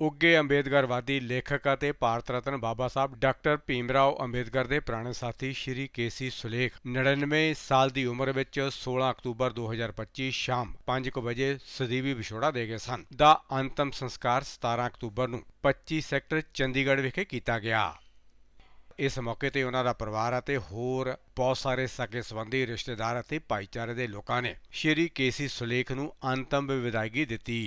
ਉੱਗੇ ਅੰਬੇਦਕਰਵਾਦੀ ਲੇਖਕ ਅਤੇ ਭਾਰਤ ਰਤਨ ਬਾਬਾ ਸਾਹਿਬ ਡਾਕਟਰ ਭੀਮਰਾਓ ਅੰਬੇਦਕਰ ਦੇ ਪੁਰਾਣੇ ਸਾਥੀ ਸ਼੍ਰੀ ਕੇਸੀ ਸੁਲੇਖ 99 ਸਾਲ ਦੀ ਉਮਰ ਵਿੱਚ 16 ਅਕਤੂਬਰ 2025 ਸ਼ਾਮ 5:00 ਵਜੇ ਸਦੀਵੀ ਵਿਛੋੜਾ ਦੇ ਗਏ ਸਨ। ਦਾ ਅੰਤਮ ਸੰਸਕਾਰ 17 ਅਕਤੂਬਰ ਨੂੰ 25 ਸੈਕਟਰ ਚੰਡੀਗੜ੍ਹ ਵਿਖੇ ਕੀਤਾ ਗਿਆ। ਇਸ ਮੌਕੇ ਤੇ ਉਹਨਾਂ ਦਾ ਪਰਿਵਾਰ ਅਤੇ ਹੋਰ ਬਹੁਤ ਸਾਰੇ ਸਕੇ ਸੰਬੰਧੀ ਰਿਸ਼ਤੇਦਾਰ ਅਤੇ ਭਾਈਚਾਰੇ ਦੇ ਲੋਕਾਂ ਨੇ ਸ਼੍ਰੀ ਕੇਸੀ ਸੁਲੇਖ ਨੂੰ ਅੰਤਮ ਵਿਦਾਇਗੀ ਦਿੱਤੀ।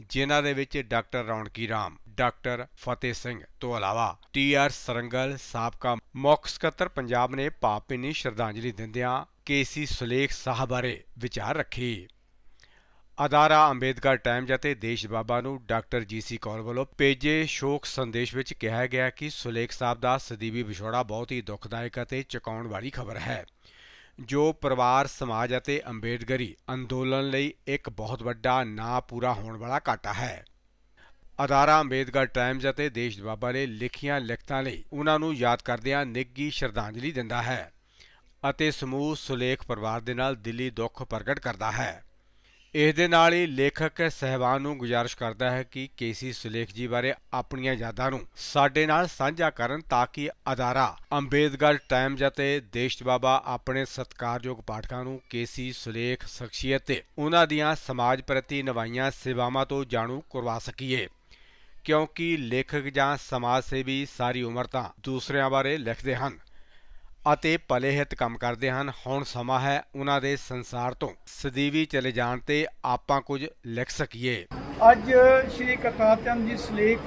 ਜਿਨ੍ਹਾਂ ਦੇ ਵਿੱਚ ਡਾਕਟਰ ਰੌਣਕੀ ਰਾਮ, ਡਾਕਟਰ ਫਤਿਹ ਸਿੰਘ ਤੋਂ ਇਲਾਵਾ ਟੀ ਆਰ ਸਰੰਗਲ ਸਾਬਕਾ ਮੁੱਖ ਸਕੱਤਰ ਪੰਜਾਬ ਨੇ ਭਾਵਭਿੰਨੀ ਸ਼ਰਧਾਂਜਲੀ ਦਿੰਦਿਆਂ ਕੇਸੀ ਸੁਲੇਖ ਸਾਹਿਬ ਬਾਰੇ ਵਿਚਾਰ ਰੱਖੀ। ਅਦਾਰਾ ਅੰਬੇਦਕਰ ਟਾਈਮਜ਼ ਅਤੇ ਦੇਸ਼ ਬਾਬਾ ਨੂੰ ਡਾਕਟਰ ਜੀਸੀ ਕੌਰ ਵੱਲੋਂ ਭੇਜੇ ਸ਼ੋਕ ਸੰਦੇਸ਼ ਵਿੱਚ ਕਿਹਾ ਗਿਆ ਕਿ ਸੁਲੇਖ ਸਾਹਿਬ ਦਾ ਸਦੀਵੀ ਵਿਛੋੜਾ ਬਹੁਤ ਹੀ ਦੁਖਦਾਇਕ ਅਤੇ ਚੁਕਾਉਣ ਵਾਲੀ ਖਬਰ ਹੈ। ਜੋ ਪਰਿਵਾਰ, ਸਮਾਜ ਅਤੇ ਅੰਬੇਦਕਰੀ ਅੰਦੋਲਨ ਲਈ ਇੱਕ ਬਹੁਤ ਵੱਡਾ ਨਾ ਪੂਰਾ ਹੋਣ ਵਾਲਾ ਘਾਟਾ ਹੈ। ਅਦਾਰਾ ਅੰਬੇਦਕਰ ਟਾਈਮਜ਼ ਅਤੇ ਦੇਸ਼ ਬਾਬਾ ਨੇ ਲਿਖੀਆਂ ਲਿਖਤਾਂ ਲਈ ਉਹਨਾਂ ਨੂੰ ਯਾਦ ਕਰਦਿਆਂ ਨਿੱਘੀ ਸ਼ਰਧਾਂਜਲੀ ਦਿੰਦਾ ਹੈ ਅਤੇ ਸਮੂਹ ਸੁਲੇਖ ਪਰਿਵਾਰ ਦੇ ਨਾਲ ਦਿੱਲੀ ਦੁੱਖ ਪ੍ਰਗਟ ਕਰਦਾ ਹੈ। ਇਸ ਦੇ ਨਾਲ ਹੀ ਲੇਖਕ ਸਹਿਬਾਨ ਨੂੰ ਗੁਜ਼ਾਰਿਸ਼ ਕਰਦਾ ਹੈ ਕਿ ਕੇਸੀ ਸੁਲੇਖ ਜੀ ਬਾਰੇ ਆਪਣੀਆਂ ਯਾਦਾਂ ਨੂੰ ਸਾਡੇ ਨਾਲ ਸਾਂਝਾ ਕਰਨ ਤਾਂ ਕਿ ਅਦਾਰਾ, ਅੰਬੇਦਕਰ, ਟਾਈਮਜ਼ ਅਤੇ ਦੇਸ਼ ਬਾਬਾ ਆਪਣੇ ਸਤਿਕਾਰਯੋਗ ਪਾਠਕਾਂ ਨੂੰ ਕੇਸੀ ਸੁਲੇਖ ਸ਼ਖਸੀਅਤ ਤੇ ਉਹਨਾਂ ਦੀਆਂ ਸਮਾਜ ਪ੍ਰਤੀ ਨਿਭਾਈਆਂ ਸੇਵਾਵਾਂ ਤੋਂ ਜਾਣੂ ਕਰਵਾ ਸਕੀਏ। ਕਿਉਂਕਿ ਲੇਖਕ ਜਾਂ ਸਮਾਜ ਸੇਵੀ ਸਾਰੀ ਉਮਰ ਤਾਂ ਦੂਸਰਿਆਂ ਬਾਰੇ ਲਿਖਦੇ ਹਨ। ਅਤੇ ਭਲੇ ਹਿੱਤ ਕੰਮ ਕਰਦੇ ਹਨ। ਹੁਣ ਸਮਾਂ ਹੈ ਉਹਨਾਂ ਦੇ ਸੰਸਾਰ ਤੋਂ। ਸਦੀਵੀ ਚਲੇ ਜਾਣ ਤੇ ਆਪਾਂ ਕੁਝ ਲਿਖ ਸਕੀਏ। ਅੱਜ ਸ਼੍ਰੀ ਕਰਤਾਰ ਚੰਦ ਜੀ ਸਲੇਖ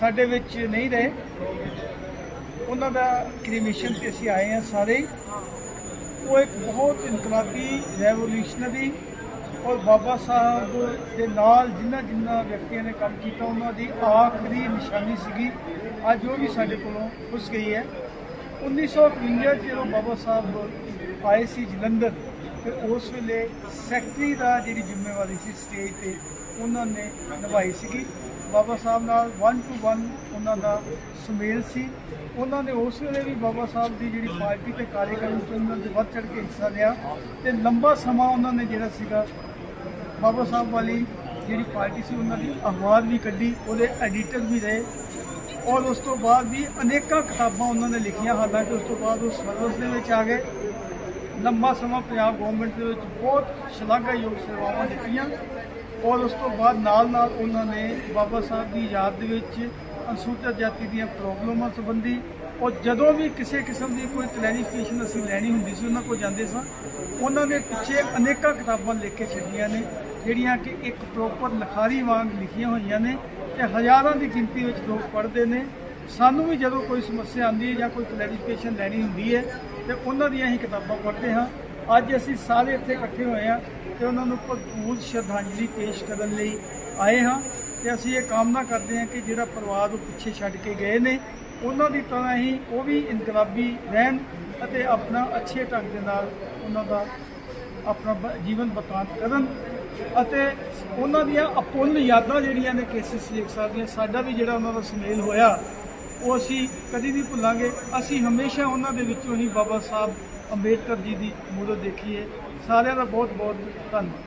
ਸਾਡੇ ਵਿੱਚ ਨਹੀਂ ਰਹੇ। ਉਹਨਾਂ ਦਾ ਕ੍ਰੀਮੇਸ਼ਨ ਤੇ ਅਸੀਂ ਆਏ ਹਾਂ ਸਾਰੇ। ਉਹ ਇੱਕ ਬਹੁਤ ਇਨਕਲਾਬੀ ਰੈਵੋਲੂਸ਼ਨਰੀ ਔਰ ਬਾਬਾ ਸਾਹਿਬ ਦੇ ਨਾਲ ਜਿਨ੍ਹਾਂ ਜਿਨ੍ਹਾਂ ਵਿਅਕਤੀਆਂ ਨੇ ਕੰਮ ਕੀਤਾ, ਉਹਨਾਂ ਦੀ ਆਖਰੀ ਨਿਸ਼ਾਨੀ ਸੀਗੀ। ਅੱਜ ਉਹ ਵੀ ਸਾਡੇ ਕੋਲੋਂ ਖੁੱਸ ਗਈ ਹੈ। 1952 ਚ ਜਦੋਂ ਬਾਬਾ ਸਾਹਿਬ ਆਏ ਸੀ ਜਲੰਧਰ, ਤੇ ਉਸ ਵੇਲੇ ਸੈਕਟਰੀ ਦਾ ਜਿਹੜੀ ਜ਼ਿੰਮੇਵਾਰੀ ਸੀ ਸਟੇਜ ਤੇ ਉਹਨਾਂ ਨੇ ਨਿਭਾਈ ਸੀਗੀ। ਬਾਬਾ ਸਾਹਿਬ ਨਾਲ 1 ਟੂ 1 ਉਹਨਾਂ ਦਾ ਸੁਮੇਲ ਸੀ। ਉਹਨਾਂ ਨੇ ਉਸ ਵੇਲੇ ਵੀ ਬਾਬਾ ਸਾਹਿਬ ਦੀ ਜਿਹੜੀ ਪਾਰਟੀ ਤੇ ਕਾਰਜਕਰਮ ਚ ਉਹਨਾਂ ਦੇ ਵੱਧ ਚੜ ਕੇ ਹਿੱਸਾ ਲਿਆ ਤੇ ਲੰਬਾ ਸਮਾਂ ਉਹਨਾਂ ਨੇ ਜਿਹੜਾ ਸੀਗਾ ਬਾਬਾ ਸਾਹਿਬ ਵਾਲੀ ਜਿਹੜੀ ਪਾਰਟੀ ਸੀ ਉਹਨਾਂ ਦੀ ਅਖਬਾਰ ਵੀ ਕੱਢੀ, ਉਹਦੇ ਐਡੀਟਰ ਵੀ ਰਹੇ। ਔਰ ਉਸ ਤੋਂ ਬਾਅਦ ਵੀ ਅਨੇਕਾਂ ਕਿਤਾਬਾਂ ਉਹਨਾਂ ਨੇ ਲਿਖੀਆਂ, ਹਾਲਾਂਕਿ ਉਸ ਤੋਂ ਬਾਅਦ ਉਹ ਸਰਵਿਸ ਦੇ ਵਿੱਚ ਆ ਗਏ। ਲੰਬਾ ਸਮਾਂ ਪੰਜਾਬ ਗਵਰਨਮੈਂਟ ਦੇ ਵਿੱਚ ਬਹੁਤ ਸ਼ਲਾਘਾਯੋਗ ਸੇਵਾਵਾਂ ਦਿੱਤੀਆਂ ਔਰ ਉਸ ਤੋਂ ਬਾਅਦ ਨਾਲ ਨਾਲ ਉਹਨਾਂ ਨੇ ਬਾਬਾ ਸਾਹਿਬ ਦੀ ਯਾਦ ਦੇ ਵਿੱਚ ਅਨੁਸੂਚਿਤ ਜਾਤੀ ਦੀਆਂ ਪ੍ਰੋਬਲਮਾਂ ਸੰਬੰਧੀ ਔਰ ਜਦੋਂ ਵੀ ਕਿਸੇ ਕਿਸਮ ਦੀ ਕੋਈ ਕਲੈਰੀਫਿਕੇਸ਼ਨ ਅਸੀਂ ਲੈਣੀ ਹੁੰਦੀ ਸੀ, ਉਹਨਾਂ ਕੋਲ ਜਾਂਦੇ ਸਾਂ, ਉਹਨਾਂ ਨੇ ਪਿੱਛੇ ਅਨੇਕਾਂ ਕਿਤਾਬਾਂ ਲਿਖ ਕੇ ਛੱਡੀਆਂ ਨੇ, ਜਿਹੜੀਆਂ ਕਿ ਇੱਕ ਪ੍ਰੋਪਰ ਲਿਖਾਰੀ ਵਾਂਗ ਲਿਖੀਆਂ ਹੋਈਆਂ ਨੇ ਤੇ ਹਜ਼ਾਰਾਂ ਦੀ ਗਿਣਤੀ ਵਿੱਚ ਲੋਕ ਪੜ੍ਹਦੇ ਨੇ। ਸਾਨੂੰ ਵੀ ਜਦੋਂ ਕੋਈ ਸਮੱਸਿਆ ਆਉਂਦੀ ਹੈ ਜਾਂ ਕੋਈ ਕਲੈਰੀਫਿਕੇਸ਼ਨ ਲੈਣੀ ਹੁੰਦੀ ਹੈ, ਤੇ ਉਹਨਾਂ ਦੀਆਂ ਹੀ ਕਿਤਾਬਾਂ ਪੜ੍ਹਦੇ ਹਾਂ। ਅੱਜ ਅਸੀਂ ਸਾਰੇ ਇੱਥੇ ਇਕੱਠੇ ਹੋਏ ਹਾਂ ਤੇ ਉਹਨਾਂ ਨੂੰ ਭਰਪੂਰ ਸ਼ਰਧਾਂਜਲੀ ਪੇਸ਼ ਕਰਨ ਲਈ ਆਏ ਹਾਂ। ਤੇ ਅਸੀਂ ਇਹ ਕਾਮਨਾ ਕਰਦੇ ਹਾਂ ਕਿ ਜਿਹੜਾ ਪਰਿਵਾਰ ਉਹ ਪਿੱਛੇ ਛੱਡ ਕੇ ਗਏ ਨੇ, ਉਹਨਾਂ ਦੀ ਤਰ੍ਹਾਂ ਹੀ ਉਹ ਵੀ ਇਨਕਲਾਬੀ ਰਹਿਣ ਅਤੇ ਆਪਣਾ ਅੱਛੇ ਢੰਗ ਦੇ ਨਾਲ ਉਹਨਾਂ ਦਾ ਆਪਣਾ ਜੀਵਨ ਬਤਾਂਤ ਕਰਨ ਅਤੇ ਉਹਨਾਂ ਦੀਆਂ ਅਪੁੰਨ ਯਾਦਾਂ ਜਿਹੜੀਆਂ ਨੇ ਕੇਸੀ ਸਲੇਖ ਸਾਹਿਬ ਦੀਆਂ, ਸਾਡਾ ਵੀ ਜਿਹੜਾ ਉਹਨਾਂ ਦਾ ਸੁਮੇਲ ਹੋਇਆ, ਉਹ ਅਸੀਂ ਕਦੀ ਵੀ ਭੁੱਲਾਂਗੇ। ਅਸੀਂ ਹਮੇਸ਼ਾ ਉਹਨਾਂ ਦੇ ਵਿੱਚੋਂ ਹੀ ਬਾਬਾ ਸਾਹਿਬ ਅੰਬੇਦਕਰ ਜੀ ਦੀ ਮੂਰਤ ਦੇਖੀਏ। ਸਾਰਿਆਂ ਦਾ ਬਹੁਤ ਬਹੁਤ ਧੰਨਵਾਦ।